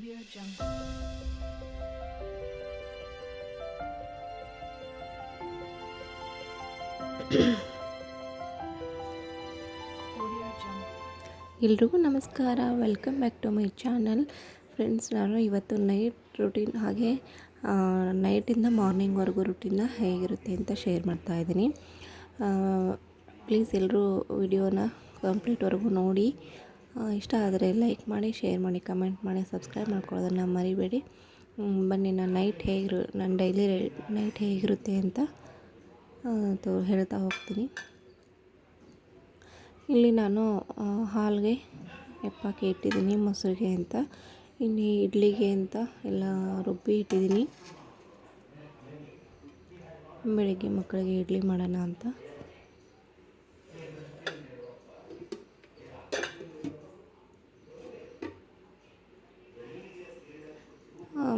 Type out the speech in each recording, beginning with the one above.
Audio Jungle. ಎಲ್ರಿಗೂ ನಮಸ್ಕಾರ. Welcome back to my channel friends ನಾನು ಇವತ್ತು ನೈಟ್ ರುಟೀನ್ ಹಾಗೆ ನೈಟಿಂದ ಮಾರ್ನಿಂಗ್ವರೆಗೂ ರುಟೀನ್ನ ಹೇಗಿರುತ್ತೆ ಅಂತ ಶೇರ್ ಮಾಡ್ತಾ ಇದ್ದೀನಿ. ಪ್ಲೀಸ್ ಎಲ್ಲರೂ ವಿಡಿಯೋನ ಕಂಪ್ಲೀಟ್ವರೆಗೂ ನೋಡಿ. ಇಷ್ಟ ಆದರೆ ಲೈಕ್ ಮಾಡಿ, ಶೇರ್ ಮಾಡಿ, ಕಮೆಂಟ್ ಮಾಡಿ, ಸಬ್ಸ್ಕ್ರೈಬ್ ಮಾಡ್ಕೊಳ್ಳೋದನ್ನು ಮರಿಬೇಡಿ. ಬನ್ನಿ, ನಾನು ನೈಟ್ ಹೇಗಿರು ನನ್ನ ಡೈಲಿ ನೈಟ್ ಹೇಗಿರುತ್ತೆ ಅಂತ ತೋ, ಹೇಳ್ತಾ ಹೋಗ್ತೀನಿ. ಇಲ್ಲಿ ನಾನು ಹಾಲ್ಗೆ ಹೆಪ್ಪಾಕಿ ಇಟ್ಟಿದ್ದೀನಿ, ಮೊಸರಿಗೆ ಅಂತ. ಇನ್ನು ಇಡ್ಲಿಗೆ ಅಂತ ಎಲ್ಲ ರುಬ್ಬಿ ಇಟ್ಟಿದ್ದೀನಿ. ಬೆಳಿಗ್ಗೆ ಮಕ್ಕಳಿಗೆ ಇಡ್ಲಿ ಮಾಡೋಣ ಅಂತ.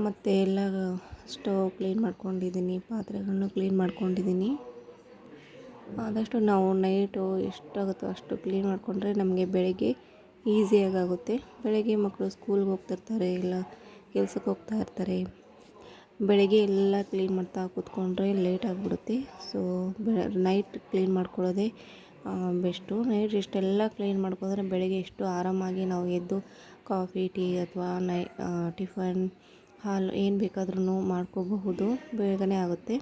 ಮತ್ತು ಎಲ್ಲ ಸ್ಟವ್ ಕ್ಲೀನ್ ಮಾಡ್ಕೊಂಡಿದ್ದೀನಿ ಪಾತ್ರೆಗಳನ್ನು ಕ್ಲೀನ್ ಮಾಡ್ಕೊಂಡಿದ್ದೀನಿ. ಆದಷ್ಟು ನಾವು ನೈಟು ಎಷ್ಟಾಗುತ್ತೋ ಅಷ್ಟು ಕ್ಲೀನ್ ಮಾಡಿಕೊಂಡ್ರೆ ನಮಗೆ ಬೆಳಗ್ಗೆ ಈಸಿಯಾಗಿ ಆಗುತ್ತೆ ಬೆಳಗ್ಗೆ ಮಕ್ಕಳು ಸ್ಕೂಲ್ಗೆ ಹೋಗ್ತಿರ್ತಾರೆ, ಇಲ್ಲ ಕೆಲ್ಸಕ್ಕೆ ಹೋಗ್ತಾ ಇರ್ತಾರೆ. ಬೆಳಗ್ಗೆ ಎಲ್ಲ ಕ್ಲೀನ್ ಮಾಡ್ತಾ ಕೂತ್ಕೊಂಡ್ರೆ ಲೇಟ್ ಆಗಿಬಿಡುತ್ತೆ. ಸೊ ನೈಟ್ ಕ್ಲೀನ್ ಮಾಡ್ಕೊಳ್ಳೋದೇ ಬೆಸ್ಟು. ನೈಟ್ ಇಷ್ಟೆಲ್ಲ ಕ್ಲೀನ್ ಮಾಡ್ಕೊಂಡ್ರೆ ಬೆಳಗ್ಗೆ ಎಷ್ಟು ಆರಾಮಾಗಿ ನಾವು ಎದ್ದು ಕಾಫಿ, ಟೀ ಅಥವಾ ನೈ ಟಿಫನ್ ಹಾಲು ಏನು ಬೇಕಾದ್ರೂ ಮಾಡ್ಕೋಬಹುದು, ಬೇಗನೆ ಆಗುತ್ತೆ.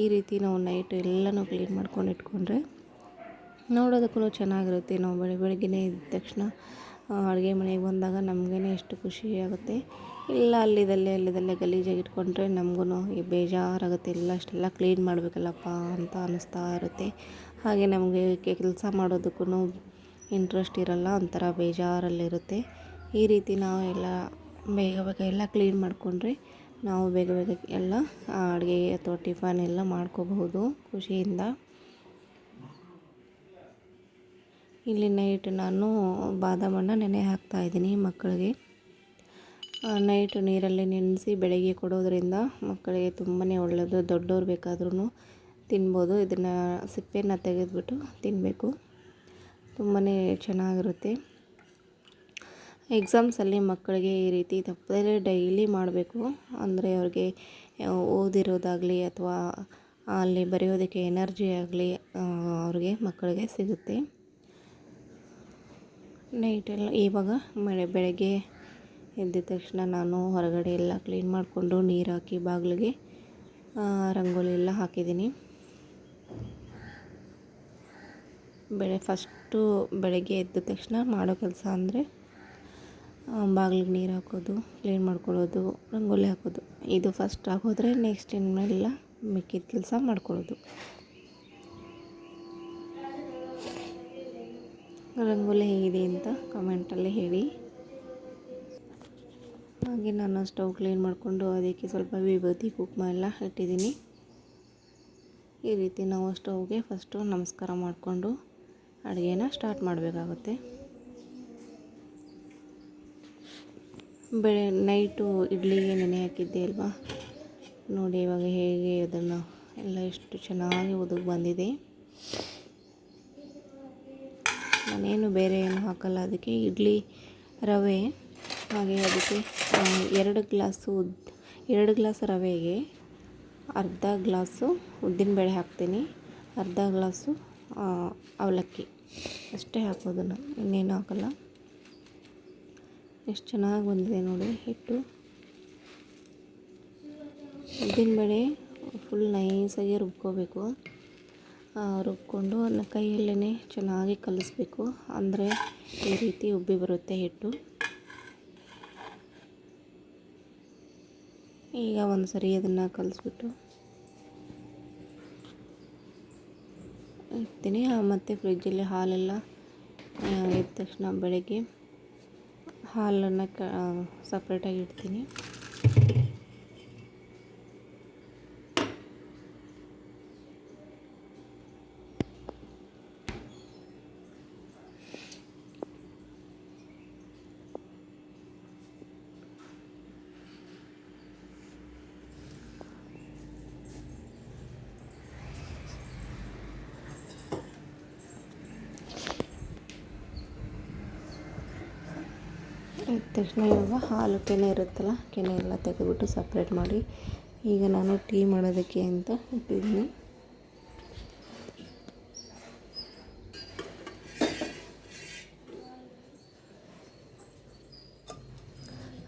ಈ ರೀತಿ ನಾವು ನೈಟ್ ಎಲ್ಲನೂ ಕ್ಲೀನ್ ಮಾಡ್ಕೊಂಡು ಇಟ್ಕೊಂಡ್ರೆ ನೋಡೋದಕ್ಕೂ ಚೆನ್ನಾಗಿರುತ್ತೆ. ನಾವು ಬೆಳಗ್ಗೆ ಬೆಳಗ್ಗೆನೇ ಎದ್ದ ತಕ್ಷಣ ಅಡುಗೆ ಮನೆಗೆ ಬಂದಾಗ ನಮಗೇ ಎಷ್ಟು ಖುಷಿ ಆಗುತ್ತೆ. ಇಲ್ಲ ಅಲ್ಲಿದಲ್ಲೇ ಅಲ್ಲಿದಲ್ಲೇ ಗಲೀಜಾಗಿ ಇಟ್ಕೊಂಡ್ರೆ ನಮಗೂ ಬೇಜಾರಾಗುತ್ತೆ. ಎಲ್ಲ ಅಷ್ಟೆಲ್ಲ ಕ್ಲೀನ್ ಮಾಡಬೇಕಲ್ಲಪ್ಪ ಅಂತ ಅನ್ನಿಸ್ತಾ ಇರುತ್ತೆ. ಹಾಗೆ ನಮಗೆ ಕೆಲಸ ಮಾಡೋದಕ್ಕೂ ಇಂಟ್ರೆಸ್ಟ್ ಇರಲ್ಲ, ಒಂಥರ ಬೇಜಾರಲ್ಲಿರುತ್ತೆ. ಈ ರೀತಿ ನಾವು ಎಲ್ಲ ಬೇಗ ಬೇಗ ಎಲ್ಲ ಕ್ಲೀನ್ ಮಾಡಿಕೊಂಡ್ರೆ ನಾವು ಬೇಗ ಬೇಗ ಎಲ್ಲ ಅಡುಗೆ ಅಥವಾ ಟಿಫನ್ ಎಲ್ಲ ಮಾಡ್ಕೋಬಹುದು ಖುಷಿಯಿಂದ. ಇಲ್ಲಿ ನೈಟ್ ನಾನು ಬಾದಾಮನ್ನು ನೆನೆ ಹಾಕ್ತಾ ಇದ್ದೀನಿ ಮಕ್ಕಳಿಗೆ. ನೈಟ್ ನೀರಲ್ಲಿ ನೆನೆಸಿ ಬೆಳಗ್ಗೆ ಕೊಡೋದರಿಂದ ಮಕ್ಕಳಿಗೆ ತುಂಬಾ ಒಳ್ಳೆಯದು ದೊಡ್ಡವ್ರು ಬೇಕಾದ್ರೂ ತಿನ್ಬೋದು. ಇದನ್ನು ಸಿಪ್ಪೆನ ತೆಗೆದುಬಿಟ್ಟು ತಿನ್ನಬೇಕು ತುಂಬಾ ಚೆನ್ನಾಗಿರುತ್ತೆ. ಎಕ್ಸಾಮ್ಸಲ್ಲಿ ಮಕ್ಕಳಿಗೆ ಈ ರೀತಿ ತಪ್ಪದೇ ಡೈಲಿ ಮಾಡಬೇಕು. ಅಂದರೆ ಅವ್ರಿಗೆ ಓದಿರೋದಾಗಲಿ ಅಥವಾ ಅಲ್ಲಿ ಬರೆಯೋದಕ್ಕೆ ಎನರ್ಜಿ ಆಗಲಿ ಅವ್ರಿಗೆ ಮಕ್ಕಳಿಗೆ ಸಿಗುತ್ತೆ. ನೈಟೆಲ್ಲ ಇವಾಗ ಮಳೆ, ಬೆಳಗ್ಗೆ ಎದ್ದ ತಕ್ಷಣ ನಾನು ಹೊರಗಡೆ ಎಲ್ಲ ಕ್ಲೀನ್ ಮಾಡಿಕೊಂಡು ನೀರು ಹಾಕಿ ಬಾಗಿಲಿಗೆ ರಂಗೋಲಿ ಎಲ್ಲ ಹಾಕಿದ್ದೀನಿ. ಬೆಳೆ ಫಸ್ಟು ಬೆಳಗ್ಗೆ ಎದ್ದ ತಕ್ಷಣ ಮಾಡೋ ಕೆಲಸ ಅಂದರೆ ಬಾಗಿಲಿಗೆ ನೀರು ಹಾಕೋದು, ಕ್ಲೀನ್ ಮಾಡ್ಕೊಳ್ಳೋದು, ರಂಗೋಲಿ ಹಾಕೋದು. ಇದು ಫಸ್ಟ್ ಆಗೋದ್ರೆ ನೆಕ್ಸ್ಟ್ ಇನ್ನೆಲ್ಲ ಮಿಕ್ಕಿದ ಕೆಲಸ ಮಾಡ್ಕೊಳ್ಳೋದು. ರಂಗೋಲಿ ಹೇಗಿದೆ ಅಂತ ಕಮೆಂಟಲ್ಲಿ ಹೇಳಿ. ಹಾಗೆ ನಾನು ಸ್ಟವ್ ಕ್ಲೀನ್ ಮಾಡಿಕೊಂಡು ಅದಕ್ಕೆ ಸ್ವಲ್ಪ ವಿಭೂತಿ, ಕುಂಕುಮ ಎಲ್ಲ ಇಟ್ಟಿದ್ದೀನಿ ಈ ರೀತಿ ನಾವು ಸ್ಟೌವ್ಗೆ ಫಸ್ಟು ನಮಸ್ಕಾರ ಮಾಡಿಕೊಂಡು ಅಡುಗೆನ ಸ್ಟಾರ್ಟ್ ಮಾಡಬೇಕಾಗುತ್ತೆ. ಬೆಳೆ ನೈಟು ಇಡ್ಲಿಗೆ ನೆನೆ ಹಾಕಿದ್ದೆ ಅಲ್ವಾ? ನೋಡಿ ಇವಾಗ ಹೇಗೆ ಅದನ್ನು ಎಲ್ಲ ಎಷ್ಟು ಚೆನ್ನಾಗಿ ಉದುಗ್ ಬಂದಿದೆ. ನಾನೇನು ಬೇರೆ ಏನು ಹಾಕಲ್ಲ, ಅದಕ್ಕೆ ಇಡ್ಲಿ ರವೆ, ಹಾಗೆ ಅದಕ್ಕೆ ಎರಡು ಗ್ಲಾಸು ಉದ್, ಎರಡು ಗ್ಲಾಸ್ ರವೆಗೆ ಅರ್ಧ ಗ್ಲಾಸು ಉದ್ದಿನಬೇಳೆ ಹಾಕ್ತೀನಿ. ಅರ್ಧ ಗ್ಲಾಸು ಅವಲಕ್ಕಿ. ಅಷ್ಟೇ ಹಾಕೋದನ್ನು ಇನ್ನೇನು ಹಾಕಲ್ಲ. ಎಷ್ಟು ಚೆನ್ನಾಗಿ ಬಂದಿದೆ ನೋಡಿ ಹಿಟ್ಟು. ಉದ್ದಿನಬೇಳೆ ಫುಲ್ ನೈಸಾಗಿ ರುಬ್ಕೋಬೇಕು. ರುಬ್ಕೊಂಡು ಅದನ್ನ ಕೈಯಲ್ಲೇ ಚೆನ್ನಾಗಿ ಕಲಿಸ್ಬೇಕು. ಅಂದರೆ ಈ ರೀತಿ ಉಬ್ಬಿ ಬರುತ್ತೆ ಹಿಟ್ಟು. ಈಗ ಒಂದು ಸರಿ ಅದನ್ನು ಕಲಿಸ್ಬಿಟ್ಟು ಇಡ್ತೀನಿ. ಮತ್ತು ಫ್ರಿಜ್ಜಲ್ಲಿ ಹಾಲೆಲ್ಲ ಇದ್ದ ತಕ್ಷಣ ಬೆಳಗ್ಗೆ ಹಾಲನ್ನು ಕ ಸಪ್ರೇಟಾಗಿ ಇಡ್ತೀನಿ. ಇದ್ದ ತಕ್ಷಣ ಇವಾಗ ಹಾಲು ಕೆನೆ ಇರುತ್ತಲ್ಲ, ಕೆನೆ ಎಲ್ಲ ತೆಗೆದುಬಿಟ್ಟು ಸಪ್ರೇಟ್ ಮಾಡಿ ಈಗ ನಾನು ಟೀ ಮಾಡೋದಕ್ಕೆ ಅಂತ ಇಟ್ಟಿದ್ದೀನಿ.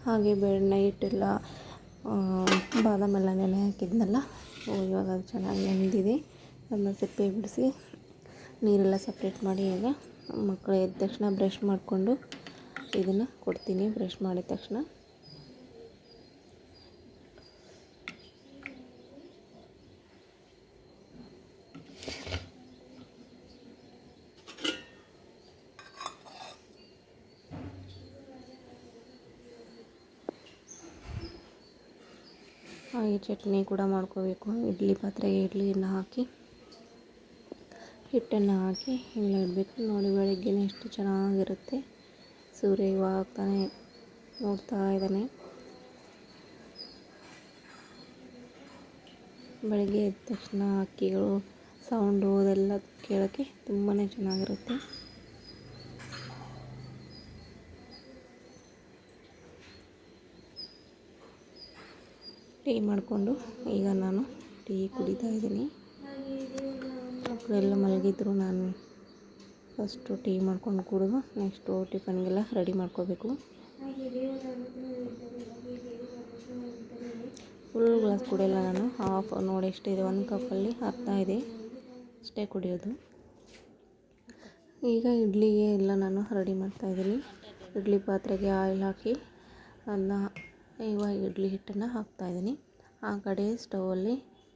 ಹಾಗೆ ಬೆಣ್ಣೆ ನೈಟೆಲ್ಲ ಬಾದಾಮೆಲ್ಲ ನೆನೆ ಹಾಕಿದ್ನಲ್ಲ ಇವಾಗ ಅದು ಚೆನ್ನಾಗಿ ನೆನೆದಿದೆ ಅದನ್ನ ಸಿಪ್ಪೆ ಬಿಡಿಸಿ ನೀರೆಲ್ಲ ಸಪ್ರೇಟ್ ಮಾಡಿ ಈಗ ಮಕ್ಕಳು ಎದ್ದ ತಕ್ಷಣ ಬ್ರಷ್ ಮಾಡಿಕೊಂಡು ಇದನ್ನು ಕೊಡ್ತೀನಿ ಬ್ರಷ್ ಮಾಡಿದ ತಕ್ಷಣ. ಈ ಚಟ್ನಿ ಕೂಡ ಮಾಡ್ಕೋಬೇಕು. ಇಡ್ಲಿ ಪಾತ್ರೆಗೆ ಇಡ್ಲಿಯನ್ನು ಹಾಕಿ, ಹಿಟ್ಟನ್ನು ಹಾಕಿ ಹಿಂಗೆ ಇಡಬೇಕು. ನೋಡಿ ಬೆಳಗ್ಗೆನೇ ಎಷ್ಟು ಚೆನ್ನಾಗಿರುತ್ತೆ. ಸೂರ್ಯ ಇವಾಗ ತಾನೇ ನೋಡ್ತಾ ಇದ್ದಾನೆ. ಬೆಳಗ್ಗೆ ಎದ್ದ ತಕ್ಷಣ ಹಕ್ಕಿಗಳು ಸೌಂಡು ಅದೆಲ್ಲ ಕೇಳೋಕ್ಕೆ ತುಂಬಾ ಚೆನ್ನಾಗಿರುತ್ತೆ. ಟೀ ಮಾಡಿಕೊಂಡು ಈಗ ನಾನು ಟೀ ಕುಡಿತಾ ಇದ್ದೀನಿ. ಮಕ್ಕಳೆಲ್ಲ ಮಲಗಿದ್ರು ನಾನು ಫಸ್ಟು ಟೀ ಮಾಡ್ಕೊಂಡು ಕುಡಿದು, ನೆಕ್ಸ್ಟು ಟಿಫನ್ಗೆಲ್ಲ ರೆಡಿ ಮಾಡ್ಕೋಬೇಕು. ಫುಲ್ ಗ್ಲಾಸ್ ಕುಡಿಯಲ್ಲ ನಾನು. ಹಾಫ್ ನೋಡಿ ಎಷ್ಟಿದೆ, ಒಂದು ಕಪ್ಪಲ್ಲಿ ಅರ್ಧ ಇದೆ. ಅಷ್ಟೇ ಕುಡಿಯೋದು. ಈಗ ಇಡ್ಲಿಗೆ ಎಲ್ಲ ನಾನು ರೆಡಿ ಮಾಡ್ತಾಯಿದ್ದೀನಿ ಇಡ್ಲಿ ಪಾತ್ರೆಗೆ ಆಯಿಲ್ ಹಾಕಿ ಅದನ್ನ ಇವಾಗ ಇಡ್ಲಿ ಹಿಟ್ಟನ್ನು ಹಾಕ್ತಾಯಿದ್ದೀನಿ ಆ ಕಡೆ ಸ್ಟವಲ್ಲಿ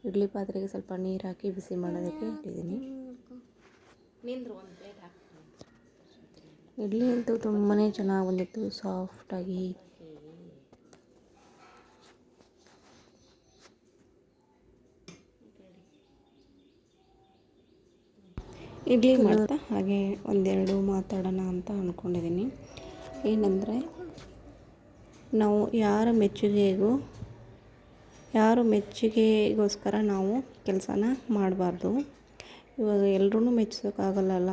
ಇಡ್ಲಿ ಪಾತ್ರೆಗೆ ಸ್ವಲ್ಪ ನೀರು ಹಾಕಿ ಬಿಸಿ ಮಾಡೋದಕ್ಕೆ ಇಟ್ಟಿದ್ದೀನಿ. ಇಡ್ಲಿ ಅಂತೂ ತುಂಬಾ ಚೆನ್ನಾಗಿ ಬಂದಿತ್ತು ಸಾಫ್ಟಾಗಿ ಇಡ್ಲಿ ಮಾಡ್ತಾ ಹಾಗೆ ಒಂದೆರಡು ಮಾತಾಡೋಣ ಅಂತ ಅಂದ್ಕೊಂಡಿದ್ದೀನಿ ಏನಂದರೆ, ನಾವು ಯಾರ ಮೆಚ್ಚುಗೆಗೂ, ಯಾರು ಮೆಚ್ಚುಗೆಗೋಸ್ಕರ ನಾವು ಕೆಲಸನ ಮಾಡಬಾರ್ದು. ಇವಾಗ ಎಲ್ರೂ ಮೆಚ್ಚಿಸೋಕ್ಕಾಗಲ್ಲಲ್ಲ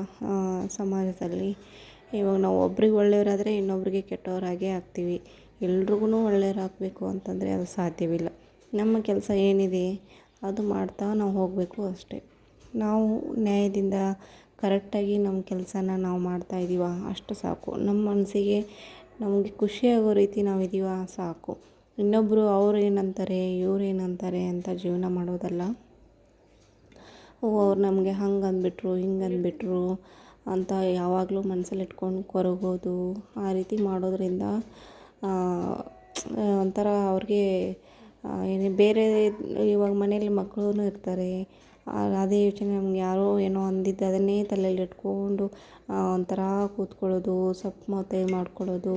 ಸಮಾಜದಲ್ಲಿ. ಇವಾಗ ನಾವು ಒಬ್ರಿಗೆ ಒಳ್ಳೆಯವರಾದರೆ ಇನ್ನೊಬ್ರಿಗೆ ಕೆಟ್ಟವರಾಗೆ ಆಗ್ತೀವಿ. ಎಲ್ರಿಗೂ ಒಳ್ಳೆಯವ್ರಾಗಬೇಕು ಅಂತಂದರೆ ಅದು ಸಾಧ್ಯವಿಲ್ಲ. ನಮ್ಮ ಕೆಲಸ ಏನಿದೆ ಅದು ಮಾಡ್ತಾ ನಾವು ಹೋಗಬೇಕು ಅಷ್ಟೇ. ನಾವು ನ್ಯಾಯದಿಂದ ಕರೆಕ್ಟಾಗಿ ನಮ್ಮ ಕೆಲಸನ ನಾವು ಮಾಡ್ತಾ ಇದ್ದೀವ ಅಷ್ಟು ಸಾಕು. ನಮ್ಮ ಮನಸ್ಸಿಗೆ ನಮಗೆ ಖುಷಿಯಾಗೋ ರೀತಿ ನಾವು ಇದ್ದೀವ ಸಾಕು. ಇನ್ನೊಬ್ಬರು ಅವ್ರು ಏನಂತಾರೆ ಇವ್ರು ಏನಂತಾರೆ ಅಂತ ಜೀವನ ಮಾಡೋದಲ್ಲ. ಓ, ಅವ್ರು ನಮಗೆ ಹಂಗೆ ಅಂದ್ಬಿಟ್ರು ಹಿಂಗೆ ಅಂದ್ಬಿಟ್ರು ಅಂತ ಯಾವಾಗಲೂ ಮನಸ್ಸಲ್ಲಿ ಇಟ್ಕೊಂಡು ಕೊರಗೋದು ಆ ರೀತಿ ಮಾಡೋದ್ರಿಂದ ಒಂಥರ ಅವ್ರಿಗೆ ಏನು ಬೇರೆ ಇವಾಗ ಮನೇಲಿ ಮಕ್ಕಳು ಇರ್ತಾರೆ. ಅದೇ ಯೋಚನೆ ನಮ್ಗೆ ಯಾರೋ ಏನೋ ಅಂದಿದ್ದು ಅದನ್ನೇ ತಲೆಯಲ್ಲಿ ಇಟ್ಕೊಂಡು ಒಂಥರ ಕೂತ್ಕೊಳ್ಳೋದು ಸಪ್ ಮತ್ತೆ ಮಾಡ್ಕೊಳ್ಳೋದು,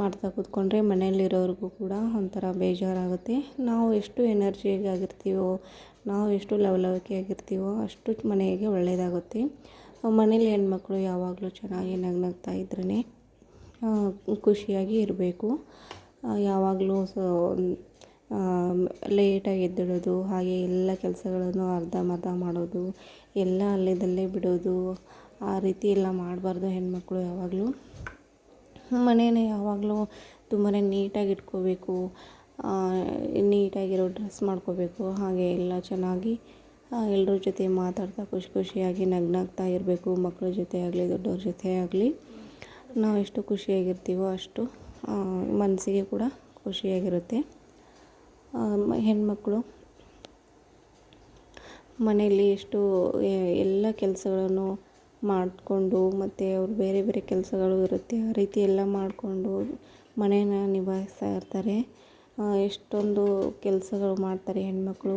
ಮಾಡ್ತಾ ಕೂತ್ಕೊಂಡ್ರೆ ಮನೆಯಲ್ಲಿರೋರಿಗೂ ಕೂಡ ಒಂಥರ ಬೇಜಾರಾಗುತ್ತೆ. ನಾವು ಎಷ್ಟು ಎನರ್ಜಿಯಾಗಿರ್ತೀವೋ ನಾವು ಎಷ್ಟು ಲವಲವಿಕೆ ಆಗಿರ್ತೀವೋ ಅಷ್ಟು ಮನೆಗೆ ಒಳ್ಳೆಯದಾಗುತ್ತೆ ಮನೇಲಿ ಹೆಣ್ಮಕ್ಳು ಯಾವಾಗಲೂ ಚೆನ್ನಾಗಿ ನಗ್ನಗ್ತಾ ಇದ್ರೇ ಖುಷಿಯಾಗಿ ಇರಬೇಕು. ಯಾವಾಗಲೂ ಸೊ ಲೇಟಾಗಿ ಎದ್ದಿಡೋದು, ಹಾಗೆ ಎಲ್ಲ ಕೆಲಸಗಳನ್ನು ಅರ್ಧಂಬರ್ಧ ಮಾಡೋದು, ಎಲ್ಲ ಅಲ್ಲಿದಲ್ಲೇ ಬಿಡೋದು, ಆ ರೀತಿ ಎಲ್ಲ ಮಾಡಬಾರ್ದು ಹೆಣ್ಮಕ್ಳು ಯಾವಾಗಲೂ. ಮನೇನ ಯಾವಾಗಲೂ ತುಂಬಾ ನೀಟಾಗಿ ಇಟ್ಕೋಬೇಕು ನೀಟಾಗಿರೋ ಡ್ರೆಸ್ ಮಾಡ್ಕೋಬೇಕು, ಹಾಗೆ ಎಲ್ಲ ಚೆನ್ನಾಗಿ ಎಲ್ಲರ ಜೊತೆ ಮಾತಾಡ್ತಾ ಖುಷಿ ಖುಷಿಯಾಗಿ ನಗ್ನಗ್ತಾ ಇರಬೇಕು. ಮಕ್ಕಳ ಜೊತೆ ಆಗಲಿ, ದೊಡ್ಡವ್ರ ಜೊತೆ ಆಗಲಿ. ನಾವು ಎಷ್ಟು ಖುಷಿಯಾಗಿರ್ತೀವೋ ಅಷ್ಟು ಮನಸ್ಸಿಗೆ ಕೂಡ ಖುಷಿಯಾಗಿರುತ್ತೆ. ಹೆಣ್ಮಕ್ಕಳು ಮನೆಯಲ್ಲಿ ಎಷ್ಟು ಎಲ್ಲ ಕೆಲಸಗಳನ್ನು ಮಾಡಿಕೊಂಡು ಮತ್ತು ಅವ್ರು ಬೇರೆ ಬೇರೆ ಕೆಲಸಗಳು ಇರುತ್ತೆ, ಆ ರೀತಿ ಎಲ್ಲ ಮಾಡಿಕೊಂಡು ಮನೇನ ನಿಭಾಯಿಸ್ತಾ ಇರ್ತಾರೆ. ಎಷ್ಟೊಂದು ಕೆಲಸಗಳು ಮಾಡ್ತಾರೆ ಹೆಣ್ಮಕ್ಳು.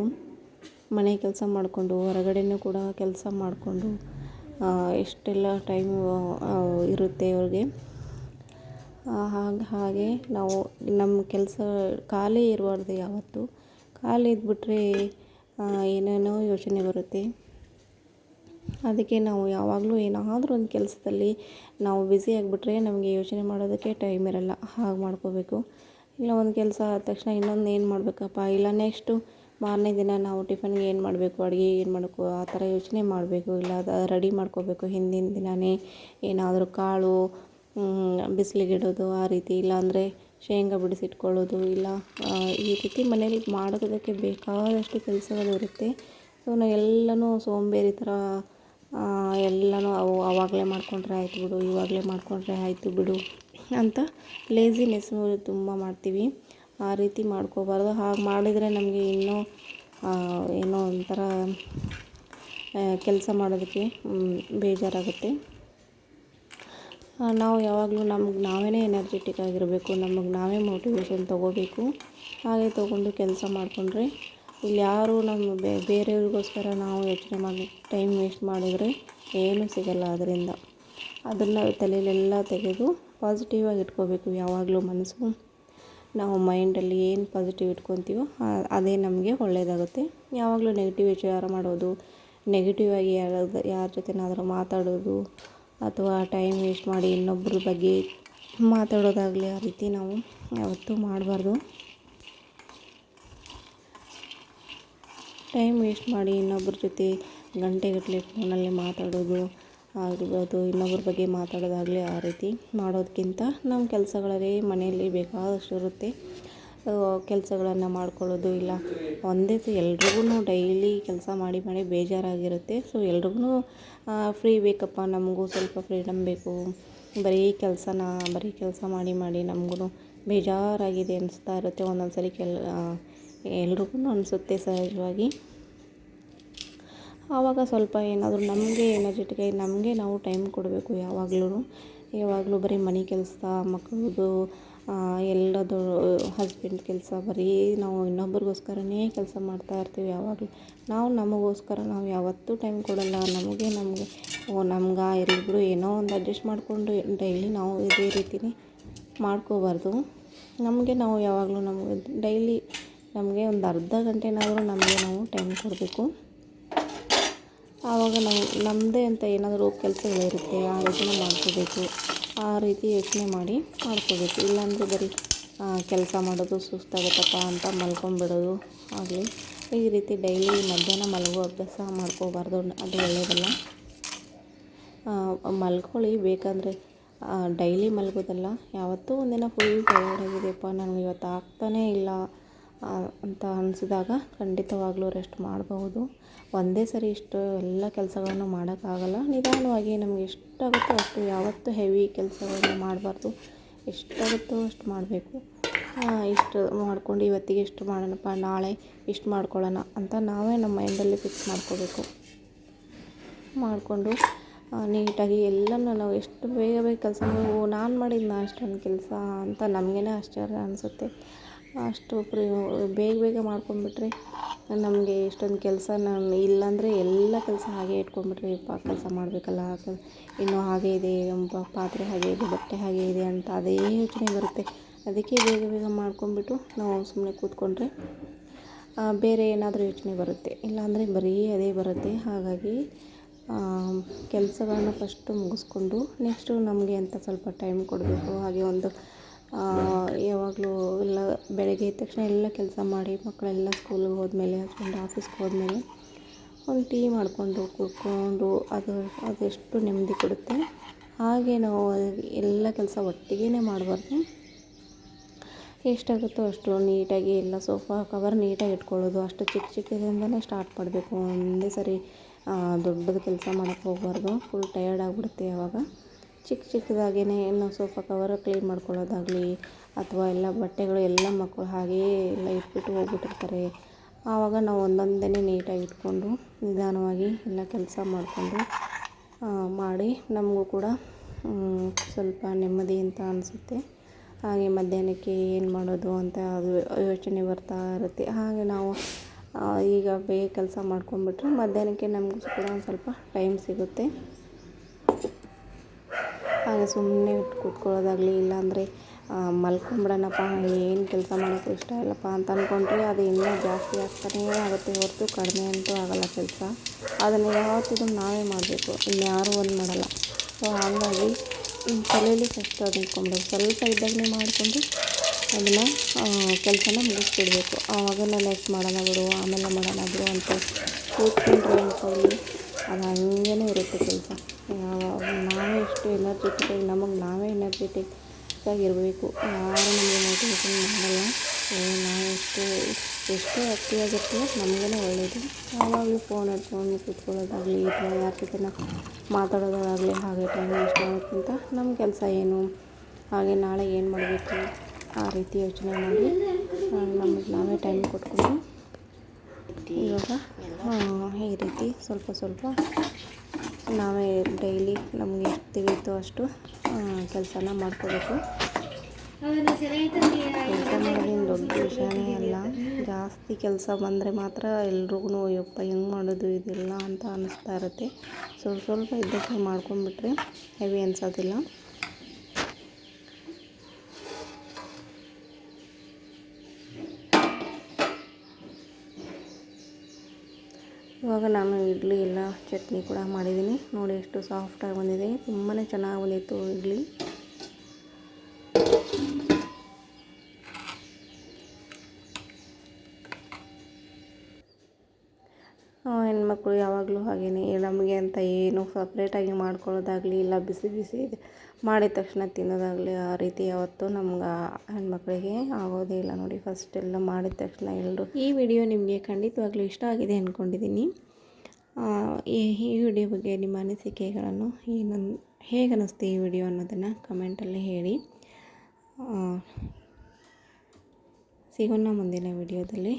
ಮನೆ ಕೆಲಸ ಮಾಡಿಕೊಂಡು, ಹೊರಗಡೆನೂ ಕೂಡ ಕೆಲಸ ಮಾಡಿಕೊಂಡು ಎಷ್ಟೆಲ್ಲ ಟೈಮು ಇರುತ್ತೆ ಅವ್ರಿಗೆ. ಹಾಗೆ ಹಾಗೆ ನಾವು ನಮ್ಮ ಕೆಲಸ ಖಾಲಿ ಇರಬಾರ್ದು ಯಾವತ್ತೂ. ಖಾಲಿ ಇದ್ಬಿಟ್ರೆ ಏನೇನೋ ಯೋಚನೆ ಬರುತ್ತೆ. ಅದಕ್ಕೆ ನಾವು ಯಾವಾಗಲೂ ಏನಾದರೂ ಒಂದು ಕೆಲಸದಲ್ಲಿ ನಾವು ಬ್ಯುಸಿ ಆಗಿಬಿಟ್ರೆ ನಮಗೆ ಯೋಚನೆ ಮಾಡೋದಕ್ಕೆ ಟೈಮ್ ಇರಲ್ಲ. ಹಾಗೆ ಮಾಡ್ಕೋಬೇಕು. ಇಲ್ಲ ಒಂದು ಕೆಲಸ ಆದ ತಕ್ಷಣ ಇನ್ನೊಂದು ಏನು ಮಾಡಬೇಕಪ್ಪ? ಇಲ್ಲ ನೆಕ್ಸ್ಟು ಮಾರನೇ ದಿನ ನಾವು ಟಿಫನ್ಗೆ ಏನು ಮಾಡಬೇಕು, ಅಡುಗೆ ಏನು ಮಾಡಬೇಕು, ಆ ಥರ ಯೋಚನೆ ಮಾಡಬೇಕು, ಇಲ್ಲ ಅದು ರೆಡಿ ಮಾಡ್ಕೋಬೇಕು ಹಿಂದಿನ ದಿನವೇ ಏನಾದರೂ ಕಾಳು ಬಿಸಿಲಿಗೆ ಇಡೋದು ಆ ರೀತಿ, ಇಲ್ಲಾಂದರೆ ಶೇಂಗಾ ಬಿಡಿಸಿಟ್ಕೊಳ್ಳೋದು, ಇಲ್ಲ ಈ ರೀತಿ ಮನೇಲಿ ಮಾಡೋದಕ್ಕೆ ಬೇಕಾದಷ್ಟು ಕೆಲಸಗಳು ಇರುತ್ತೆ. ಸೊ ನಾವು ಎಲ್ಲನೂ ಸೋಂಬೇರಿ ಥರ ಎಲ್ಲನೂ ಅವು ಆವಾಗಲೇ ಮಾಡಿಕೊಂಡ್ರೆ ಆಯಿತು ಬಿಡು, ಇವಾಗಲೇ ಮಾಡಿಕೊಂಡ್ರೆ ಆಯಿತು ಬಿಡು ಅಂತ ಲೇಸಿನೆಸ್ಸು ತುಂಬ ಮಾಡ್ತೀವಿ. ಆ ರೀತಿ ಮಾಡ್ಕೋಬಾರ್ದು. ಹಾಗೆ ಮಾಡಿದರೆ ನಮಗೆ ಇನ್ನೂ ಏನೋ ಒಂಥರ ಕೆಲಸ ಮಾಡೋದಕ್ಕೆ ಬೇಜಾರಾಗುತ್ತೆ. ನಾವು ಯಾವಾಗಲೂ ನಮ್ಗೆ ನಾವೇ ಎನರ್ಜೆಟಿಕ್ ಆಗಿರಬೇಕು, ನಮಗೆ ನಾವೇ ಮೋಟಿವೇಶನ್ ತೊಗೋಬೇಕು. ಹಾಗೆ ತೊಗೊಂಡು ಕೆಲಸ ಮಾಡಿಕೊಂಡ್ರೆ ಇಲ್ಲಿ ಯಾರು ನಮ್ಮ ಬೇರೆಯವ್ರಿಗೋಸ್ಕರ ನಾವು ಯೋಚನೆ ಮಾಡಿ ಟೈಮ್ ವೇಸ್ಟ್ ಮಾಡಿದರೆ ಏನೂ ಸಿಗಲ್ಲ ಅದರಿಂದ. ಅದನ್ನು ತಲೆಯಲ್ಲೆಲ್ಲ ತೆಗೆದು ಪಾಸಿಟಿವ್ ಆಗಿ ಇಟ್ಕೋಬೇಕು ಯಾವಾಗಲೂ ಮನಸ್ಸು. ನಾವು ಮೈಂಡಲ್ಲಿ ಏನು ಪಾಸಿಟಿವ್ ಇಟ್ಕೊತೀವೋ ಅದೇ ನಮಗೆ ಒಳ್ಳೆಯದಾಗುತ್ತೆ ಯಾವಾಗಲೂ ನೆಗೆಟಿವ್ ವಿಚಾರ ಮಾಡೋದು ನೆಗೆಟಿವ್ ಆಗಿ ಯಾರ ಯಾರ ಜೊತೆನಾದರೂ ಮಾತಾಡೋದು, ಅಥವಾ ಟೈಮ್ ವೇಸ್ಟ್ ಮಾಡಿ ಇನ್ನೊಬ್ಬರ ಬಗ್ಗೆ ಮಾತಾಡೋದಾಗಲಿ ಆ ರೀತಿ ನಾವು ಯಾವತ್ತೂ ಮಾಡಬಾರ್ದು. ಟೈಮ್ ವೇಸ್ಟ್ ಮಾಡಿ ಇನ್ನೊಬ್ಬರ ಜೊತೆ ಗಂಟೆಗಟ್ಟಲೆ ಫೋನಲ್ಲಿ ಮಾತಾಡೋದು ಆಗಿರ್ಬೋದು ಇನ್ನೊಬ್ಬರ ಬಗ್ಗೆ ಮಾತಾಡೋದಾಗಲಿ ಆ ರೀತಿ ಮಾಡೋದಕ್ಕಿಂತ ನಮ್ಮ ಕೆಲಸಗಳೇ ಮನೆಯಲ್ಲಿ ಬೇಕಾದಷ್ಟು ಇರುತ್ತೆ. ಕೆಲಸಗಳನ್ನು ಮಾಡ್ಕೊಳ್ಳೋದು ಇಲ್ಲ. ಒಂದೇ ಸ ಎಲ್ರಿಗೂ ಡೈಲಿ ಕೆಲಸ ಮಾಡಿ ಮಾಡಿ ಬೇಜಾರಾಗಿರುತ್ತೆ. ಸೊ ಎಲ್ರಿಗೂ ಫ್ರೀ ಬೇಕಪ್ಪ ನಮಗೂ ಸ್ವಲ್ಪ ಫ್ರೀಡಮ್ ಬೇಕು. ಬರೀ ಕೆಲಸನ, ಬರೀ ಕೆಲಸ ಮಾಡಿ ಮಾಡಿ ನಮಗೂ ಬೇಜಾರಾಗಿದೆ ಅನಿಸ್ತಾ ಇರುತ್ತೆ. ಒಂದೊಂದು ಸಲ ಕೆಲ್ ಎಲ್ರಿಗೂ ಅನಿಸುತ್ತೆ ಸಹಜವಾಗಿ. ಆವಾಗ ಸ್ವಲ್ಪ ಏನಾದರೂ ನಮಗೆ ಎನರ್ಜೆಟಿಕಾಗಿ ನಮಗೆ ನಾವು ಟೈಮ್ ಕೊಡಬೇಕು ಯಾವಾಗಲೂ ಯಾವಾಗಲೂ ಬರೀ ಮನೆ ಕೆಲಸ ಮಕ್ಕಳದು ಎಲ್ಲದು ಹಸ್ಬೆಂಡ್ ಕೆಲಸ, ಬರೀ ನಾವು ಇನ್ನೊಬ್ರಿಗೋಸ್ಕರನೇ ಕೆಲಸ ಮಾಡ್ತಾ ಇರ್ತೀವಿ ಯಾವಾಗಲೂ. ನಾವು ನಮಗೋಸ್ಕರ ನಾವು ಯಾವತ್ತೂ ಟೈಮ್ ಕೊಡಲ್ಲ. ನಮಗೆ ನಮಗೆ, ಓ, ನಮ್ಗೆ ಇರಲಿ ಏನೋ ಒಂದು ಅಡ್ಜಸ್ಟ್ ಮಾಡಿಕೊಂಡು ಡೈಲಿ ನಾವು ಇದೇ ರೀತಿನೇ ಮಾಡ್ಕೋಬಾರ್ದು. ನಮಗೆ ನಾವು ಯಾವಾಗಲೂ ನಮಗೆ ಡೈಲಿ ನಮಗೆ ಒಂದು ಅರ್ಧ ಗಂಟೆನಾದರೂ ನಮಗೆ ನಾವು ಟೈಮ್ ಕೊಡಬೇಕು. ಆವಾಗ ನಾವು ನಮ್ಮದೇ ಅಂತ ಏನಾದರೂ ಕೆಲಸಗಳಿರುತ್ತೆ ಆ ರೀತಿನೂ ಮಾಡ್ಕೋಬೇಕು, ಆ ರೀತಿ ಯೋಚನೆ ಮಾಡಿ ಮಾಡ್ಕೋಬೇಕು. ಇಲ್ಲಾಂದರೆ ಬರೀ ಕೆಲಸ ಮಾಡೋದು ಸುಸ್ತಾಗುತ್ತಪ್ಪ ಅಂತ ಮಲ್ಕೊಂಬಿಡೋದು ಆಗಲಿ. ಈ ರೀತಿ ಡೈಲಿ ಮಧ್ಯಾಹ್ನ ಮಲಗೋ ಅಭ್ಯಾಸ ಮಾಡ್ಕೋಬಾರ್ದು, ಅದು ಒಳ್ಳೆಯದಲ್ಲ ಮಲ್ಕೊಳ್ಳಿ, ಬೇಕಂದರೆ ಡೈಲಿ ಮಲಗೋದಲ್ಲ. ಯಾವತ್ತೂ ಒಂದಿನ ಫುಲ್ ಟಯರ್ಡ್ ಆಗಿದೆಯಪ್ಪ ನನಗೆ ಇವತ್ತು ಆಗ್ತಾನೇ ಇಲ್ಲ. ಅಂತ ಅನಿಸಿದಾಗ ಖಂಡಿತವಾಗ್ಲೂ ರೆಸ್ಟ್ ಮಾಡಬಹುದು. ಒಂದೇ ಸರಿ ಇಷ್ಟು ಎಲ್ಲ ಕೆಲಸಗಳನ್ನು ಮಾಡೋಕ್ಕಾಗಲ್ಲ. ನಿಧಾನವಾಗಿ ನಮಗೆ ಎಷ್ಟಾಗುತ್ತೋ ಅಷ್ಟು ಯಾವತ್ತೂ ಹೆವಿ ಕೆಲಸಗಳನ್ನು ಮಾಡಬಾರ್ದು. ಎಷ್ಟಾಗುತ್ತೋ ಅಷ್ಟು ಮಾಡಬೇಕು. ಇಷ್ಟು ಮಾಡ್ಕೊಂಡು ಇವತ್ತಿಗೆ ಇಷ್ಟು ಮಾಡೋಣಪ್ಪ, ನಾಳೆ ಇಷ್ಟು ಮಾಡ್ಕೊಳ್ಳೋಣ ಅಂತ ನಾವೇ ನಮ್ಮ ಮೈಂಡಲ್ಲಿ ಫಿಕ್ಸ್ ಮಾಡ್ಕೋಬೇಕು. ಮಾಡಿಕೊಂಡು ನೀಟಾಗಿ ಎಲ್ಲನೂ ನಾವು ಎಷ್ಟು ಬೇಗ ಬೇಗ ಕೆಲಸ ನಾನು ಮಾಡಿದ್ನ ಅಷ್ಟೊಂದು ಕೆಲಸ ಅಂತ ನಮಗೇನೆ ಆಶ್ಚರ್ಯ ಅನಿಸುತ್ತೆ. ಅಷ್ಟು ಪ್ರಿ ಬೇಗ ಬೇಗ ಮಾಡ್ಕೊಂಡ್ಬಿಟ್ರೆ ನಮಗೆ ಇಷ್ಟೊಂದು ಕೆಲಸ ನಾನು ಇಲ್ಲಾಂದರೆ ಎಲ್ಲ ಕೆಲಸ ಹಾಗೆ ಇಟ್ಕೊಂಡ್ಬಿಟ್ರೆ ಪಾ ಕೆಲಸ ಮಾಡಬೇಕಲ್ಲ ಇನ್ನೂ ಹಾಗೆ ಇದೆ ಪಾತ್ರೆ ಹಾಗೆ ಇದೆ, ಬಟ್ಟೆ ಹಾಗೆ ಇದೆ ಅಂತ ಅದೇ ಯೋಚನೆ ಬರುತ್ತೆ. ಅದಕ್ಕೆ ಬೇಗ ಬೇಗ ಮಾಡ್ಕೊಂಬಿಟ್ಟು ನಾವು ಸುಮ್ಮನೆ ಕೂತ್ಕೊಂಡ್ರೆ ಬೇರೆ ಏನಾದರೂ ಯೋಚನೆ ಬರುತ್ತೆ. ಇಲ್ಲಾಂದರೆ ಬರೀ ಅದೇ ಬರುತ್ತೆ. ಹಾಗಾಗಿ ಕೆಲಸಗಳನ್ನ ಫಸ್ಟು ಮುಗಿಸ್ಕೊಂಡು ನೆಕ್ಸ್ಟು ನಮಗೆ ಅಂತ ಸ್ವಲ್ಪ ಟೈಮ್ ಕೊಡಬೇಕು. ಹಾಗೆ ಒಂದು ಯಾವಾಗಲೂ ಎಲ್ಲ ಬೆಳಗ್ಗೆ ಎದ್ದ ತಕ್ಷಣ ಎಲ್ಲ ಕೆಲಸ ಮಾಡಿ ಮಕ್ಕಳೆಲ್ಲ ಸ್ಕೂಲಿಗೆ ಹೋದ್ಮೇಲೆ ಹಸ್ಬೆಂಡ್ ಆಫೀಸ್ಗೆ ಹೋದ್ಮೇಲೆ ಒಂದು ಟೀ ಮಾಡಿಕೊಂಡು ಕೂತ್ಕೊಂಡು ಅದು, ಅದೆಷ್ಟು ನೆಮ್ಮದಿ ಕೊಡುತ್ತೆ. ಹಾಗೆ ನಾವು ಎಲ್ಲ ಕೆಲಸ ಒಟ್ಟಿಗೆ ಮಾಡಬಾರ್ದು. ಎಷ್ಟಾಗುತ್ತೋ ಅಷ್ಟು ನೀಟಾಗಿ ಎಲ್ಲ ಸೋಫಾ ಕವರ್ ನೀಟಾಗಿ ಇಟ್ಕೊಳ್ಳೋದು. ಅಷ್ಟು ಚಿಕ್ಕ ಚಿಕ್ಕದಿಂದಲೇ ಸ್ಟಾರ್ಟ್ ಮಾಡಬೇಕು. ಒಂದೇ ಸರಿ ದೊಡ್ಡದು ಕೆಲಸ ಮಾಡೋಕ್ಕೆ ಹೋಗಬಾರ್ದು. ಫುಲ್ ಟಯರ್ಡ್ ಆಗಿಬಿಡುತ್ತೆ ಆವಾಗ ಚಿಕ್ಕ ಚಿಕ್ಕದಾಗೇ ಏನು ಸೋಫಾ ಕವರ್ ಕ್ಲೀನ್ ಮಾಡ್ಕೊಳ್ಳೋದಾಗಲಿ ಅಥವಾ ಎಲ್ಲ ಬಟ್ಟೆಗಳು ಎಲ್ಲ ಮಕ್ಕಳು ಹಾಗೆಯೇ ಎಲ್ಲ ಇಟ್ಬಿಟ್ಟು ಹೋಗ್ಬಿಟ್ಟಿರ್ತಾರೆ. ಆವಾಗ ನಾವು ಒಂದೊಂದೇ ನೀಟಾಗಿ ಇಟ್ಕೊಂಡು ನಿಧಾನವಾಗಿ ಎಲ್ಲ ಕೆಲಸ ಮಾಡಿಕೊಂಡು ಮಾಡಿ ನಮಗೂ ಕೂಡ ಸ್ವಲ್ಪ ನೆಮ್ಮದಿ ಅಂತ ಅನಿಸುತ್ತೆ. ಹಾಗೆ ಮಧ್ಯಾಹ್ನಕ್ಕೆ ಏನು ಮಾಡೋದು ಅಂತ ಅದು ಯೋಚನೆ ಬರ್ತಾ ಇರುತ್ತೆ. ಹಾಗೆ ನಾವು ಈಗ ಬೇಗ ಕೆಲಸ ಮಾಡ್ಕೊಂಡ್ಬಿಟ್ರೆ ಮಧ್ಯಾಹ್ನಕ್ಕೆ ನಮಗೂ ಕೂಡ ಒಂದು ಸ್ವಲ್ಪ ಟೈಮ್ ಸಿಗುತ್ತೆ. ಹಾಗೆ ಸುಮ್ಮನೆ ಕೂತ್ಕೊಳ್ಳೋದಾಗಲಿ ಇಲ್ಲಾಂದರೆ ಮಲ್ಕೊಂಬಿಡೋಣಪ್ಪ, ಏನು ಕೆಲಸ ಮಾಡೋಕ್ಕೂ ಇಷ್ಟ ಇಲ್ಲಪ್ಪ ಅಂತ ಅಂದ್ಕೊಂಡ್ರೆ ಅದು ಇನ್ನೂ ಜಾಸ್ತಿ ಆಗ್ತಾನೇ ಆಗುತ್ತೆ ಹೊರತು ಕಡಿಮೆ ಅಂತೂ ಆಗೋಲ್ಲ ಕೆಲಸ. ಅದನ್ನು ಯಾವತ್ತಿದ್ರು ನಾವೇ ಮಾಡಬೇಕು, ಇನ್ಯಾರೂ ಒಂದು ಮಾಡಲ್ಲ. ಸೊ ಹಾಗಾಗಿ ತಲೆಯಲ್ಲಿ ಫಸ್ಟ್ ಅದು ಇಟ್ಕೊಂಬಿಡೋದು ಸ್ವಲ್ಪ ಇದ್ದಾಗಲೇ ಮಾಡಿಕೊಂಡು ಅದನ್ನು ಕೆಲಸನ ಮುಗಿಸ್ಬಿಡ್ಬೇಕು. ಆವಾಗ ನೆಕ್ಸ್ಟ್ ಮಾಡೋಣ ಬಿಡು, ಆಮೇಲೆ ಮಾಡೋಣ ಬಿಡು ಅಂತ ಕೂತ್ಕೊಂಡ್ರೆ ಅಂದ್ಕೊಳ್ಳಿ ಅದು ಹಂಗೇ ಇರುತ್ತೆ ಕೆಲಸ. ನಾವೇ ಎಷ್ಟು ಎನರ್ಜೆಟಿಕ್ ಆಗಿ ನಮಗೆ ನಾವೇ ಎನರ್ಜೆಟಿಕ್ ಆಗಿರಬೇಕು. ಯಾರು ನಮಗೆ ಮೋಟಿವೇಶನ್ ಮಾಡಲ್ಲ. ನಾವು ಎಷ್ಟು ಎಷ್ಟು ಆ್ಯಕ್ಟಿವ್ ಆಗಿರ್ತೀವೋ ನಮಗೇ ಒಳ್ಳೆಯದು ಯಾವಾಗಲೂ ಫೋನ್ ಹಿಡ್ಕೊಂಡು ಕೂತ್ಕೊಳ್ಳೋದಾಗಲಿ ಅಥವಾ ಯಾರ ಜೊತೆನ ಮಾತಾಡೋದಾಗಲಿ, ಹಾಗೆ ಟೈಮ್ ವೇಸ್ಟ್ ಮಾಡೋಕ್ಕಿಂತ ನಮ್ಮ ಕೆಲಸ ಏನು? ಹಾಗೆ ನಾಳೆ ಏನು ಮಾಡಬೇಕು? ಆ ರೀತಿ ಯೋಚನೆ ಮಾಡಿ ನಮಗೆ ನಾವೇ ಟೈಮ್ ಕೊಟ್ಕೊಂಡು ಇವಾಗ? ಈ ರೀತಿ? ಸ್ವಲ್ಪ ಸ್ವಲ್ಪ. ನಾವೇ ಡೈಲಿ ನಮಗೆ ಎಷ್ಟು ತಿಳಿಯುತ್ತೋ ಅಷ್ಟು ಕೆಲಸನ ಮಾಡ್ಕೋಬೇಕು. ಕೆಲಸ ಮಾಡೋದೇನು ದೊಡ್ಡ ವಿಷಯನೇ ಅಲ್ಲ. ಜಾಸ್ತಿ ಕೆಲಸ ಬಂದರೆ ಮಾತ್ರ ಎಲ್ರಿಗೂ ಅಯ್ಯಪ್ಪ ಹೆಂಗೆ ಮಾಡೋದು ಇದೆಲ್ಲ ಅಂತ ಅನ್ನಿಸ್ತಾ ಇರುತ್ತೆ. ಸ್ವಲ್ಪ ಸ್ವಲ್ಪ ಇದ್ದಕ್ಕೆ ಮಾಡ್ಕೊಂಡ್ಬಿಟ್ರೆ ಹೆವಿ ಅನ್ಸೋದಿಲ್ಲ. ಇವಾಗ ನಾನು ಇಡ್ಲಿ ಎಲ್ಲ ಚಟ್ನಿ ಕೂಡ ಮಾಡಿದ್ದೀನಿ. ನೋಡಿ ಎಷ್ಟು ಸಾಫ್ಟಾಗಿ ಬಂದಿದೆ. ತುಂಬಾ ಚೆನ್ನಾಗಿ ಬಂದಿತ್ತು ಇಡ್ಲಿ. ಹೆಣ್ಮಕ್ಳು ಯಾವಾಗಲೂ ಹಾಗೇನೆ. ನಮಗೆ ಅಂತ ಏನು ಸಪ್ರೇಟಾಗಿ ಮಾಡ್ಕೊಳ್ಳೋದಾಗಲಿ ಇಲ್ಲ, ಬಿಸಿ ಬಿಸಿ ಮಾಡಿದ ತಕ್ಷಣ ತಿನ್ನೋದಾಗಲಿ ಆ ರೀತಿ ಯಾವತ್ತು ನಮ್ಗೆ ಹೆಣ್ಮಕ್ಳಿಗೆ ಆಗೋದೇ ಇಲ್ಲ. ನೋಡಿ ಫಸ್ಟ್ ಎಲ್ಲ ಮಾಡಿದ ತಕ್ಷಣ ಎಲ್ಲರೂ ಈ ವಿಡಿಯೋ ನಿಮಗೆ ಖಂಡಿತವಾಗ್ಲೂ ಇಷ್ಟ ಆಗಿದೆ ಅಂದ್ಕೊಂಡಿದ್ದೀನಿ ಈ ಈ ವಿಡಿಯೋ ಬಗ್ಗೆ ನಿಮ್ಮ ಅನಿಸಿಕೆಗಳನ್ನು ಏನನ್ ಹೇಗೆ ಅನ್ನಿಸ್ತು ಈ ವಿಡಿಯೋ ಅನ್ನೋದನ್ನು ಕಮೆಂಟಲ್ಲಿ ಹೇಳಿ. ಸಿಗೋಣ ಮುಂದಿನ ವಿಡಿಯೋದಲ್ಲಿ.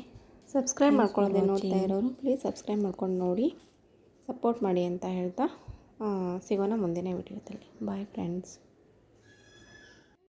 ಸಬ್ಸ್ಕ್ರೈಬ್ ಮಾಡ್ಕೊಳ್ಳೋದೆ ನೋಡ್ತಾ ಇರೋರು. ಪ್ಲೀಸ್ ಸಬ್ಸ್ಕ್ರೈಬ್ ಮಾಡ್ಕೊಂಡು ನೋಡಿ. ಸಪೋರ್ಟ್ ಮಾಡಿ ಅಂತ ಹೇಳ್ತಾ ಸಿಗೋಣ ಮುಂದಿನ ವಿಡಿಯೋದಲ್ಲಿ. Bye friends